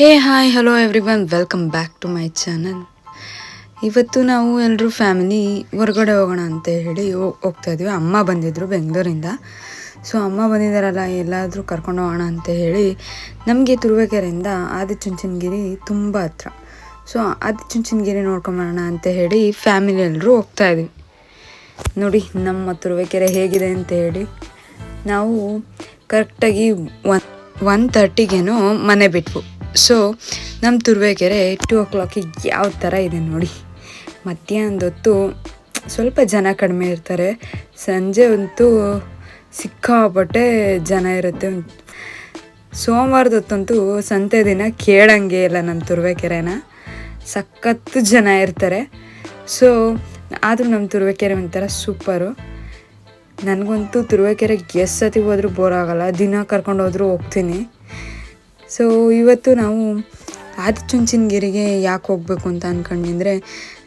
Hey hi hello everyone welcome back to my channel ಇವತ್ತು ನಾವು ಎಲ್ಲರೂ ಫ್ಯಾಮಿಲಿ ಹೊರಗಡೆ ಹೋಗೋಣ ಅಂತ ಹೇಳಿ ಹೋಗ್ತಾ ಇದ್ವಿ ಅಮ್ಮ ಬಂದಿದ್ದರು ಬೆಂಗಳೂರಿಂದ. ಸೊ ಅಮ್ಮ ಬಂದಿದ್ದಾರಲ್ಲ, ಎಲ್ಲಾದರೂ ಕರ್ಕೊಂಡು ಹೋಗೋಣ ಅಂತ ಹೇಳಿ ನಮಗೆ ತುರುವೇಕೆರೆಯಿಂದ ಆದಿಚುಂಚನಗಿರಿ ತುಂಬ ಹತ್ರ. ಸೊ ಆದಿಚುಂಚನಗಿರಿ ನೋಡ್ಕೊಂಬರೋಣ ಅಂತ ಹೇಳಿ ಫ್ಯಾಮಿಲಿ ಎಲ್ಲರೂ ಹೋಗ್ತಾ ಇದ್ವಿ ನೋಡಿ, ನಮ್ಮ ತುರುವೇಕೆರೆ ಹೇಗಿದೆ ಅಂತ ಹೇಳಿ. ನಾವು ಕರೆಕ್ಟಾಗಿ ಒನ್ ಒನ್ ತರ್ಟಿಗೇನೋ ಮನೆ ಬಿಟ್ವು. ಸೊ ನಮ್ಮ ತುರ್ವೇಕೆರೆ ಟು ಓ ಕ್ಲಾಕಿಗೆ ಯಾವ ಥರ ಇದೆ ನೋಡಿ. ಮಧ್ಯಾಹ್ನದೊತ್ತು ಸ್ವಲ್ಪ ಜನ ಕಡಿಮೆ ಇರ್ತಾರೆ. ಸಂಜೆ ಅಂತೂ ಸಿಕ್ಕಾಪಟ್ಟೆ ಜನ ಇರುತ್ತೆ. ಸೋಮವಾರದೊತ್ತಂತೂ ಸಂತೆ ದಿನ ಕೇಳಂಗೆ ಇಲ್ಲ ನಮ್ಮ ತುರುವೇಕೆರೆನ. ಸಖತ್ತು ಜನ ಇರ್ತಾರೆ. ಸೊ ಆದರೂ ನಮ್ಮ ತುರುವೇಕೆರೆ ಒಂಥರ ಸೂಪರು ನನಗಂತೂ ತುರುವೇಕೆರೆಗೆ ಎಷ್ಟು ಸತಿ ಹೋದರೂ ಬೋರ್ ಆಗೋಲ್ಲ. ದಿನ ಕರ್ಕೊಂಡು ಹೋದರೂ ಹೋಗ್ತೀನಿ. ಸೊ ಇವತ್ತು ನಾವು ಆದಿಚುಂಚನಗಿರಿಗೆ ಯಾಕೆ ಹೋಗಬೇಕು ಅಂತ ಅಂದ್ಕೊಂಡ್ವಿ ಅಂದರೆ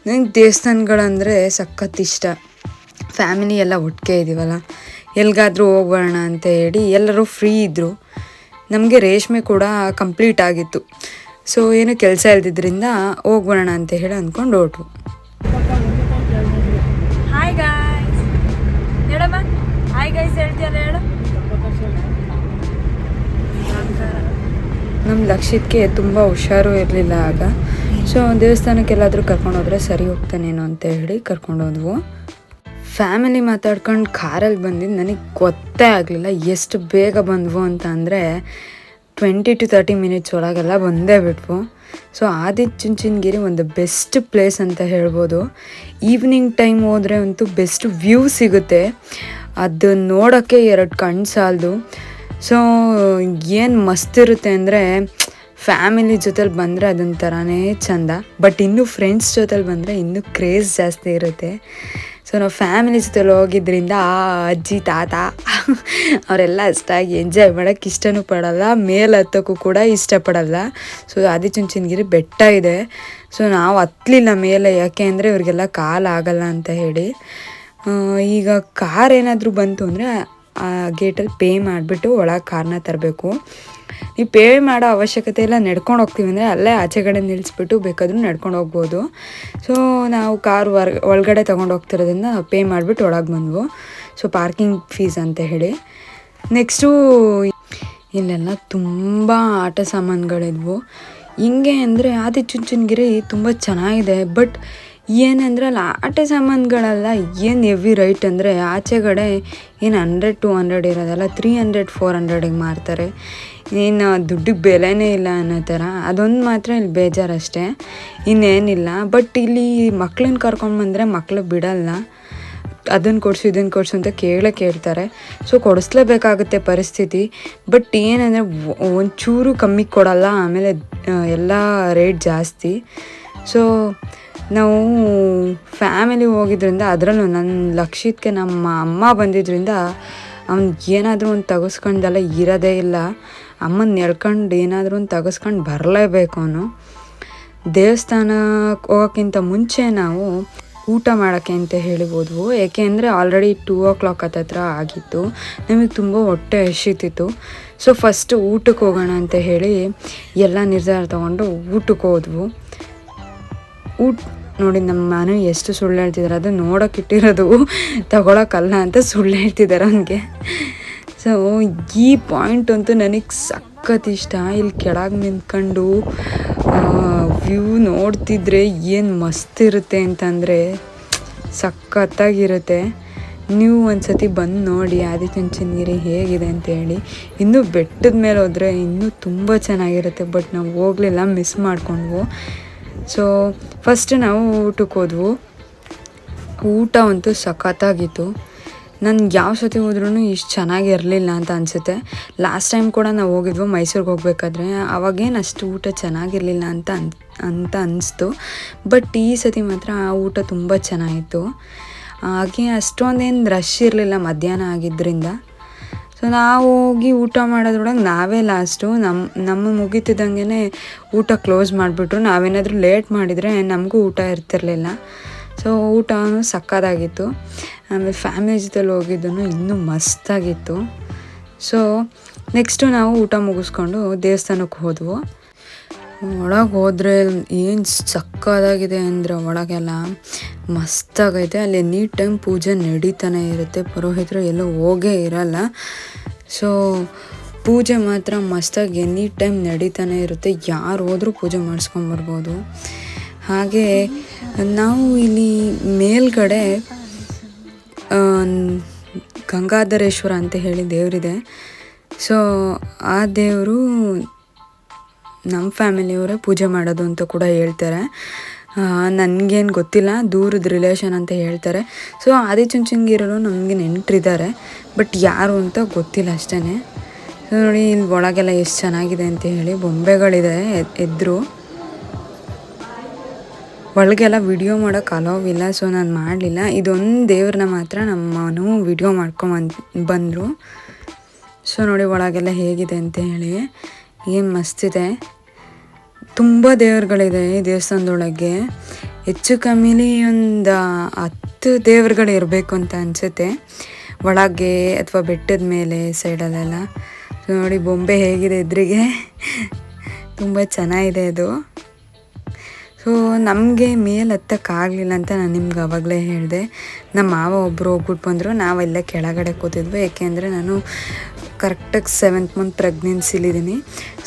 ನನಗೆ ದೇವಸ್ಥಾನಗಳಂದರೆ ಸಖತ್ ಇಷ್ಟ. ಫ್ಯಾಮಿಲಿ ಎಲ್ಲ ಒಟ್ಟಿಗೆ ಇದ್ದೀವಲ್ಲ ಎಲ್ಲಿಗಾದರೂ ಹೋಗ್ಬರೋಣ ಅಂತ ಹೇಳಿ ಎಲ್ಲರೂ ಫ್ರೀ ಇದ್ದರು ನಮಗೆ ರೇಷ್ಮೆ ಕೂಡ ಕಂಪ್ಲೀಟ್ ಆಗಿತ್ತು. ಸೊ ಏನು ಕೆಲಸ ಇಲ್ದಿದ್ರಿಂದ ಹೋಗ್ಬರೋಣ ಅಂತ ಹೇಳಿ ಅಂದ್ಕೊಂಡು ಹೊರಟ್ವು ಹಾಯ್ ಗಾಯ್ಸ್ ಹಾಯ್ ಗೈಸ್ ಹೇಳ್ತೀಯಲ್ಲ ಹೇಳು ನಮ್ಮ ಲಕ್ಷಿತ್ಗೆ ತುಂಬ ಹುಷಾರು ಇರಲಿಲ್ಲ ಆಗ. ಸೊ ದೇವಸ್ಥಾನಕ್ಕೆಲ್ಲಾದರೂ ಕರ್ಕೊಂಡು ಹೋದ್ರೆ ಸರಿ ಹೋಗ್ತಾನೇನೋ ಅಂತ ಹೇಳಿ ಕರ್ಕೊಂಡು ಹೋದ್ವು. ಫ್ಯಾಮಿಲಿ ಮಾತಾಡ್ಕೊಂಡು ಕಾರಲ್ಲಿ ಬಂದಿದ್ದು ನನಗೆ ಗೊತ್ತೇ ಆಗಲಿಲ್ಲ ಎಷ್ಟು ಬೇಗ ಬಂದ್ವು ಅಂತ ಅಂದರೆ ಟ್ವೆಂಟಿ ಟು ತರ್ಟಿ ಮಿನಿಟ್ಸ್ ಒಳಗೆಲ್ಲ ಬಂದೇ ಬಿಟ್ವು. ಸೊ ಆದಿಚುಂಚನಗಿರಿ ಒಂದು ಬೆಸ್ಟ್ ಪ್ಲೇಸ್ ಅಂತ ಹೇಳ್ಬೋದು. ಈವ್ನಿಂಗ್ ಟೈಮ್ ಹೋದರೆ ಅಂತೂ ಬೆಸ್ಟ್ ವ್ಯೂ ಸಿಗುತ್ತೆ. ಅದು ನೋಡೋಕ್ಕೆ ಎರಡು ಕಣ್ಣು ಸಾಲದು. ಸೊ ಏನು ಮಸ್ತ್ ಇರುತ್ತೆ ಅಂದರೆ ಫ್ಯಾಮಿಲಿ ಜೊತೆಲಿ ಬಂದರೆ ಅದೊಂಥರನೇ ಚಂದ. ಬಟ್ ಇನ್ನೂ ಫ್ರೆಂಡ್ಸ್ ಜೊತೆಲಿ ಬಂದರೆ ಇನ್ನೂ ಕ್ರೇಜ್ ಜಾಸ್ತಿ ಇರುತ್ತೆ. ಸೊ ನಾವು ಫ್ಯಾಮಿಲಿ ಜೊತೆಲಿ ಹೋಗಿದ್ರಿಂದ ಆ ಅಜ್ಜಿ, ತಾತ ಅವರೆಲ್ಲ ಅಷ್ಟಾಗಿ ಎಂಜಾಯ್ ಮಾಡೋಕ್ಕೆ ಇಷ್ಟನೂ ಪಡಲ್ಲ. ಮೇಲೆ ಹತ್ತೋಕ್ಕೂ ಕೂಡ ಇಷ್ಟಪಡಲ್ಲ. ಸೊ ಆದಿಚುಂಚನಗಿರಿ ಬೆಟ್ಟ ಇದೆ. ಸೊ ನಾವು ಹತ್ತಲಿಲ್ಲ ಮೇಲೆ. ಯಾಕೆ ಅಂದರೆ ಇವ್ರಿಗೆಲ್ಲ ಕಾಲು ಆಗಲ್ಲ ಅಂತ ಹೇಳಿ. ಈಗ ಕಾರ್ ಏನಾದರೂ ಬಂತು ಅಂದರೆ ಗೇಟಲ್ಲಿ ಪೇ ಮಾಡಿಬಿಟ್ಟು ಒಳಗೆ ಕಾರ್ನ ತರಬೇಕು. ನೀವು ಪೇ ಮಾಡೋ ಅವಶ್ಯಕತೆ ಎಲ್ಲ ನಡ್ಕೊಂಡು ಹೋಗ್ತೀವಿ ಅಂದರೆ ಅಲ್ಲೇ ಆಚೆಗಡೆ ನಿಲ್ಲಿಸ್ಬಿಟ್ಟು ಬೇಕಾದರೂ ನಡ್ಕೊಂಡು ಹೋಗ್ಬೋದು. ಸೊ ನಾವು ಕಾರ್ ಹೊರ್ ಒಳಗಡೆ ತೊಗೊಂಡು ಹೋಗ್ತಿರೋದ್ರಿಂದ ಪೇ ಮಾಡಿಬಿಟ್ಟು ಒಳಗೆ ಬಂದ್ವು. ಸೊ ಪಾರ್ಕಿಂಗ್ ಫೀಸ್ ಅಂತ ಹೇಳಿ. ನೆಕ್ಸ್ಟು ಇಲ್ಲೆಲ್ಲ ತುಂಬ ಆಟ ಸಾಮಾನುಗಳಿದ್ವು. ಹಿಂಗೆ ಅಂದರೆ ಆದಿಚುಂಚನಗಿರಿ ತುಂಬ ಚೆನ್ನಾಗಿದೆ, ಬಟ್ ಏನಂದ್ರೆ ಅಲ್ಲಿ ಆಟ ಸಾಮಾನುಗಳೆಲ್ಲ ಏನು ಹೆವಿ ರೈಟ್ ಅಂದರೆ ಆಚೆಗಡೆ ಏನು ಹಂಡ್ರೆಡ್ ಟು ಹಂಡ್ರೆಡ್ ಇರೋದಲ್ಲ ತ್ರೀ ಹಂಡ್ರೆಡ್ ಫೋರ್ ಹಂಡ್ರೆಡಿಗೆ ಮಾರ್ತಾರೆ. ಏನು ದುಡ್ಡಿಗೆ ಬೆಲೆನೇ ಇಲ್ಲ ಅನ್ನೋ ಥರ, ಅದೊಂದು ಮಾತ್ರ ಇಲ್ಲಿ ಬೇಜಾರಷ್ಟೇ. ಇನ್ನೇನಿಲ್ಲ ಬಟ್ ಇಲ್ಲಿ ಮಕ್ಳನ್ನ ಕರ್ಕೊಂಡ್ಬಂದರೆ ಮಕ್ಳು ಬಿಡಲ್ಲ. ಅದನ್ನು ಕೊಡಿಸು ಇದನ್ನು ಕೊಡಿಸು ಅಂತ ಕೇಳೇ ಕೇಳ್ತಾರೆ. ಸೊ ಕೊಡಿಸ್ಲೇಬೇಕಾಗುತ್ತೆ ಪರಿಸ್ಥಿತಿ ಬಟ್ ಏನಂದರೆ ಒಂಚೂರು ಕಮ್ಮಿ ಕೊಡಲ್ಲ, ಆಮೇಲೆ ಎಲ್ಲ ರೇಟ್ ಜಾಸ್ತಿ. ಸೊ ನಾವು ಫ್ಯಾಮಿಲಿ ಹೋಗಿದ್ರಿಂದ ಅದರಲ್ಲೂ ನನ್ನ ಲಕ್ಷಿತ್ಗೆ ನಮ್ಮ ಅಮ್ಮ ಬಂದಿದ್ದರಿಂದ ಅವ್ನು ಏನಾದರೂ ಒಂದು ತಗಸ್ಕೊಂಡೆಲ್ಲ ಇರೋದೇ ಇಲ್ಲ. ಅಮ್ಮನ ಎಳ್ಕೊಂಡು ಏನಾದರೂ ಒಂದು ತಗಸ್ಕೊಂಡು ಬರಲೇಬೇಕು ಅವನು. ದೇವಸ್ಥಾನಕ್ಕೆ ಹೋಗೋಕ್ಕಿಂತ ಮುಂಚೆ ನಾವು ಊಟ ಮಾಡೋಕ್ಕೆ ಅಂತ ಹೇಳ್ಬೋದು. ಏಕೆ ಅಂದರೆ ಆಲ್ರೆಡಿ ಟೂ ಓ ಕ್ಲಾಕ್ ಹತ್ತತ್ರ ಆಗಿತ್ತು. ನಮಗೆ ತುಂಬ ಹೊಟ್ಟೆ ಹಸಿತಿತ್ತು. ಸೊ ಫಸ್ಟ್ ಊಟಕ್ಕೆ ಹೋಗೋಣ ಅಂತ ಹೇಳಿ ಎಲ್ಲ ನಿರ್ಧಾರ ತೊಗೊಂಡು ಊಟಕ್ಕೆ ಹೋದ್ವು. ಊಟ ನೋಡಿ ನಮ್ಮ ಮನೆ ಎಷ್ಟು ಸುಳ್ಳು ಹೇಳ್ತಿದ್ದಾರೆ ಅದು ನೋಡೋಕೆ ಇಟ್ಟಿರೋದು ತಗೊಳಕ್ಕಲ್ಲ ಅಂತ ಸುಳ್ಳು ಹೇಳ್ತಿದ್ದಾರೆ ಅವನಿಗೆ. ಸೊ ಈ ಪಾಯಿಂಟ್ ಅಂತೂ ನನಗೆ ಸಖತ್ ಇಷ್ಟ. ಇಲ್ಲಿ ಕೆಳಗೆ ನಿಂತ್ಕೊಂಡು ವ್ಯೂ ನೋಡ್ತಿದ್ರೆ ಏನು ಮಸ್ತ್ ಇರುತ್ತೆ ಅಂತಂದರೆ ಸಖತ್ತಾಗಿರುತ್ತೆ. ನೀವು ಒಂದ್ಸತಿ ಬಂದು ನೋಡಿ ಆದಿಚುಂಚನಗಿರಿ ಹೇಗಿದೆ ಅಂತೇಳಿ ಇನ್ನೂ ಬೆಟ್ಟದ ಮೇಲೆ ಹೋದರೆ ಇನ್ನೂ ತುಂಬ ಚೆನ್ನಾಗಿರುತ್ತೆ, ಬಟ್ ನಾವು ಹೋಗಲಿಲ್ಲ ಮಿಸ್ ಮಾಡ್ಕೊಂಡ್ವು. ಸೊ ಫಸ್ಟ್ ನಾವು ಊಟಕ್ಕೆ ಹೋದ್ವು. ಊಟ ಅಂತೂ ಸಖತ್ತಾಗಿತ್ತು. ನನ್ಗೆ ಯಾವ ಸತಿ ಹೋದ್ರೂ ಇಷ್ಟು ಚೆನ್ನಾಗಿರಲಿಲ್ಲ ಅಂತ ಅನಿಸುತ್ತೆ. ಲಾಸ್ಟ್ ಟೈಮ್ ಕೂಡ ನಾವು ಹೋಗಿದ್ವು ಮೈಸೂರಿಗೆ ಹೋಗ್ಬೇಕಾದ್ರೆ. ಅವಾಗೇನು ಅಷ್ಟು ಊಟ ಚೆನ್ನಾಗಿರಲಿಲ್ಲ ಅಂತ ಅನ್, ಅಂತ ಅನಿಸ್ತು. ಬಟ್ ಈ ಸತಿ ಮಾತ್ರ ಆ ಊಟ ತುಂಬ ಚೆನ್ನಾಗಿತ್ತು. ಹಾಗೆ ಅಷ್ಟೊಂದೇನು ರಶ್ ಇರಲಿಲ್ಲ ಮಧ್ಯಾಹ್ನ ಆಗಿದ್ದರಿಂದ ಸೊ ನಾವು ಹೋಗಿ ಊಟ ಮಾಡೋದ್ರೊಳಗೆ ನಾವೇ ಲಾಸ್ಟು ನಮ್ಮ ನಮ್ಮ ಮುಗಿತಿದ್ದಂಗೆ ಊಟ ಕ್ಲೋಸ್ ಮಾಡಿಬಿಟ್ರು. ನಾವೇನಾದರೂ ಲೇಟ್ ಮಾಡಿದರೆ ನಮಗೂ ಊಟ ಇರ್ತಿರಲಿಲ್ಲ. ಸೊ ಊಟ ಸಕ್ಕದಾಗಿತ್ತು. ಆಮೇಲೆ ಫ್ಯಾಮಿಲಿ ಜೊತೆಲಿ ಹೋಗಿದ್ದು ಇನ್ನೂ ಮಸ್ತಾಗಿತ್ತು. ಸೊ ನೆಕ್ಸ್ಟು ನಾವು ಊಟ ಮುಗಿಸ್ಕೊಂಡು ದೇವಸ್ಥಾನಕ್ಕೆ ಹೋದ್ವು. ಒಳಗೆ ಹೋದರೆ ಏನು ಸಕ್ಕದಾಗಿದೆ ಅಂದರೆ ಒಳಗೆಲ್ಲ ಮಸ್ತಾಗೈತೆ. ಅಲ್ಲಿ ನೀಟ್ ಟೈಮ್ ಪೂಜೆ ನಡೀತಾನೆ ಇರುತ್ತೆ. ಪುರೋಹಿತರು ಎಲ್ಲೂ ಹೋಗೇ ಇರಲ್ಲ. ಸೊ ಪೂಜೆ ಮಾತ್ರ ಮಸ್ತಾಗಿ ಎನಿ ಟೈಮ್ ನಡೀತಾನೆ ಇರುತ್ತೆ. ಯಾರು ಹೋದರೂ ಪೂಜೆ ಮಾಡಿಸ್ಕೊಂಬರ್ಬೋದು ಹಾಗೆ ನಾವು ಇಲ್ಲಿ ಮೇಲ್ಗಡೆ ಗಂಗಾಧರೇಶ್ವರ ಅಂತ ಹೇಳಿ ದೇವರಿದೆ. ಸೊ ಆ ದೇವರು ನಮ್ಮ ಫ್ಯಾಮಿಲಿಯವರೇ ಪೂಜೆ ಮಾಡೋದು ಅಂತ ಕೂಡ ಹೇಳ್ತಾರೆ. ನನಗೇನು ಗೊತ್ತಿಲ್ಲ, ದೂರದ ರಿಲೇಷನ್ ಅಂತ ಹೇಳ್ತಾರೆ. ಸೊ ಆದಿಚುಂಚನಗಿರಿಯವರು ನಮಗೆ ನೆಂಟರಿದ್ದಾರೆ ಬಟ್ ಯಾರು ಅಂತ ಗೊತ್ತಿಲ್ಲ ಅಷ್ಟೇ ಸೊ ನೋಡಿ, ಇಲ್ಲಿ ಒಳಗೆಲ್ಲ ಎಷ್ಟು ಚೆನ್ನಾಗಿದೆ ಅಂತ ಹೇಳಿ ಬೊಂಬೆಗಳಿದೆ ಎದ್- ಎದ್ರು. ಒಳಗೆಲ್ಲ ವಿಡಿಯೋ ಮಾಡೋಕೆ ಅಲೋವಿಲ್ಲ ಸೊ ನಾನು ಮಾಡಲಿಲ್ಲ. ಇದೊಂದು ದೇವ್ರನ್ನ ಮಾತ್ರ ನಮ್ಮನು ವಿಡಿಯೋ ಮಾಡ್ಕೊಂಬಂದು, ಬಂದರು. ಸೊ ನೋಡಿ, ಒಳಗೆಲ್ಲ ಹೇಗಿದೆ ಅಂತ ಹೇಳಿ. ಏನು ಮಸ್ತಿದೆ ತುಂಬ ದೇವರುಗಳಿದೆ ಈ ದೇವಸ್ಥಾನದೊಳಗೆ. ಹೆಚ್ಚು ಕಮ್ಮಿಲಿ ಒಂದು ಹತ್ತು ದೇವರುಗಳಿರಬೇಕು ಅಂತ ಅನಿಸುತ್ತೆ. ಒಳಗೆ ಅಥವಾ ಬೆಟ್ಟದ ಮೇಲೆ ಸೈಡಲ್ಲೆಲ್ಲ. ನೋಡಿ ಬೊಂಬೆ ಹೇಗಿದೆ ಇದ್ರಿಗೆ ತುಂಬ ಚೆನ್ನಾಗಿದೆ ಅದು. ಸೊ ನಮಗೆ ಮೇಲೆ ಹತ್ತಕ್ಕಾಗಲಿಲ್ಲ ಅಂತ ನಾನು ನಿಮ್ಗೆ ಅವಾಗಲೇ ಹೇಳಿದೆ. ನಮ್ಮ ಮಾವ ಒಬ್ಬರು ಹೋಗ್ಬಿಟ್ಟು ಬಂದರು, ನಾವೆಲ್ಲ ಕೆಳಗಡೆ ಕೂತಿದ್ವಿ. ಏಕೆಂದರೆ ನಾನು ಕರೆಕ್ಟಾಗಿ ಸೆವೆಂತ್ ಮಂತ್ ಪ್ರೆಗ್ನೆನ್ಸಿಲಿದ್ದೀನಿ.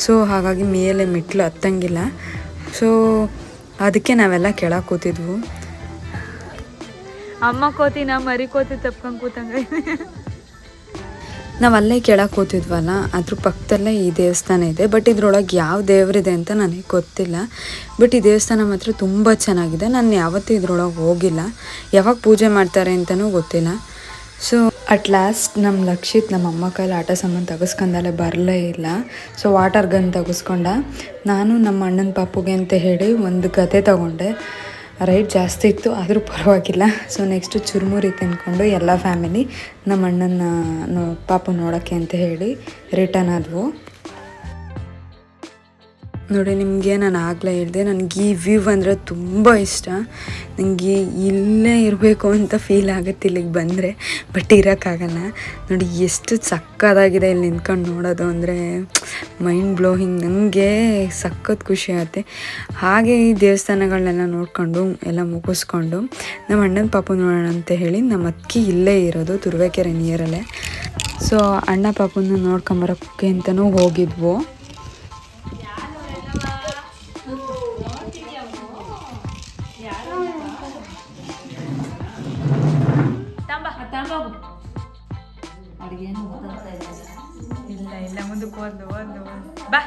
ಸೊ ಹಾಗಾಗಿ ಮೇಲೆ ಮೆಟ್ಲು ಹತ್ತಂಗಿಲ್ಲ. ಸೊ ಅದಕ್ಕೆ ನಾವೆಲ್ಲ ಕೆಳಗೆ ಕೂತಿದ್ವು. ಅಮ್ಮ ಕೋತಿ ನಾ ಮರಿ ಕೋತಿ ತಪ್ಕೊಂಡು ಕೂತಂಗ. ನಾವು ಅಲ್ಲೇ ಕೂತಿದ್ವಲ್ಲ ಅದ್ರ ಪಕ್ಕದಲ್ಲೇ ಈ ದೇವಸ್ಥಾನ ಇದೆ. ಬಟ್ ಇದ್ರೊಳಗೆ ಯಾವ ದೇವರಿದೆ ಅಂತ ನನಗೆ ಗೊತ್ತಿಲ್ಲ. ಬಟ್ ಈ ದೇವಸ್ಥಾನ ಮಾತ್ರ ತುಂಬ ಚೆನ್ನಾಗಿದೆ. ನಾನು ಯಾವತ್ತೂ ಇದ್ರೊಳಗೆ ಹೋಗಿಲ್ಲ. ಯಾವಾಗ ಪೂಜೆ ಮಾಡ್ತಾರೆ ಅಂತಲೂ ಗೊತ್ತಿಲ್ಲ. ಸೊ ಅಟ್ ಲಾಸ್ಟ್ ನಮ್ಮ ಲಕ್ಷಿತ್ ನಮ್ಮ ಅಮ್ಮ ಕೈಲಿ ಆಟ ಸಾಮಾನು ತೆಗೆಸ್ಕೊಂಡಲ್ಲೇ ಬರಲೇ ಇಲ್ಲ. ಸೊ ವಾಟರ್ ಗನ್ ತೆಗೆಸ್ಕೊಂಡ. ನಾನು ನಮ್ಮ ಅಣ್ಣನ ಪಾಪುಗೆ ಅಂತ ಹೇಳಿ ಒಂದು ಗದೆ ತಗೊಂಡೆ. ರೈಟ್ ಜಾಸ್ತಿ ಇತ್ತು, ಆದರೂ ಪರವಾಗಿಲ್ಲ. ಸೊ ನೆಕ್ಸ್ಟು ಚುರುಮುರಿ ತಿನ್ಕೊಂಡು ಎಲ್ಲ ಫ್ಯಾಮಿಲಿ ನಮ್ಮ ಅಣ್ಣನ ಪಾಪು ನೋಡೋಕ್ಕೆ ಅಂತ ಹೇಳಿ ರಿಟರ್ನ್ ಆದವು. ನೋಡಿ, ನಿಮಗೆ ನಾನು ಆಗಲೇ ಹೇಳಿದೆ, ನನಗೆ ಈ ವ್ಯೂ ಅಂದರೆ ತುಂಬ ಇಷ್ಟ. ನನಗೆ ಇಲ್ಲೇ ಇರಬೇಕು ಅಂತ ಫೀಲ್ ಆಗುತ್ತೆ ಇಲ್ಲಿಗೆ ಬಂದರೆ ಬಟ್ ಇರೋಕ್ಕಾಗಲ್ಲ. ನೋಡಿ, ಎಷ್ಟು ಸಕ್ಕದಾಗಿದೆ ಇಲ್ಲಿ ನಿಂತ್ಕೊಂಡು ನೋಡೋದು ಅಂದರೆ ಮೈಂಡ್ ಬ್ಲೋಯಿಂಗ್ ನನಗೆ ಸಖತ್ ಖುಷಿ ಆಗುತ್ತೆ. ಹಾಗೆ ಈ ದೇವಸ್ಥಾನಗಳನ್ನೆಲ್ಲ ನೋಡಿಕೊಂಡು, ಎಲ್ಲ ಮುಗಿಸ್ಕೊಂಡು, ನಮ್ಮ ಅಣ್ಣನ ಪಾಪು ನೋಡೋಣ ಅಂತ ಹೇಳಿ ನಮ್ಮ ಅಕ್ಕಿ ಇಲ್ಲೇ ಇರೋದು, ತುರುವೇಕೆರೆ ನಿಯರಲ್ಲೇ ಸೊ ಅಣ್ಣ ಪಾಪುನ ನೋಡ್ಕೊಂಬರೋಕ್ಕೆ ಅಂತಲೂ ಹೋಗಿದ್ವು. ಇಲ್ಲ ಇಲ್ಲ ಮುಂದಕ್ಕೆ ಒಂದು ಒಂದು ಒಂದು ಬಾ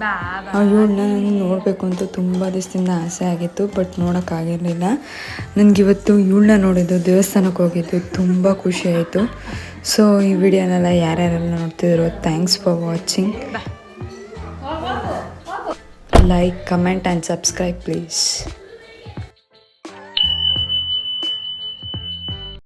ಬಾ ಬಾ ಇವಳನ್ನ ನನಗೆ ನೋಡಬೇಕು ಅಂತ ತುಂಬ ದಿವಸದಿಂದ ಆಸೆ ಆಗಿತ್ತು ಬಟ್ ನೋಡೋಕ್ಕಾಗಿರಲಿಲ್ಲ ನನಗಿವತ್ತು ಇವಳನ್ನ ನೋಡಿದ್ದು ದೇವಸ್ಥಾನಕ್ಕೆ ಹೋಗಿದ್ದು ತುಂಬ ಖುಷಿ ಆಯಿತು. ಸೊ ಈ ವಿಡಿಯೋನೆಲ್ಲ ಯಾರ್ಯಾರೆಲ್ಲ ನೋಡ್ತಿದ್ರು thanks for watching like comment and subscribe please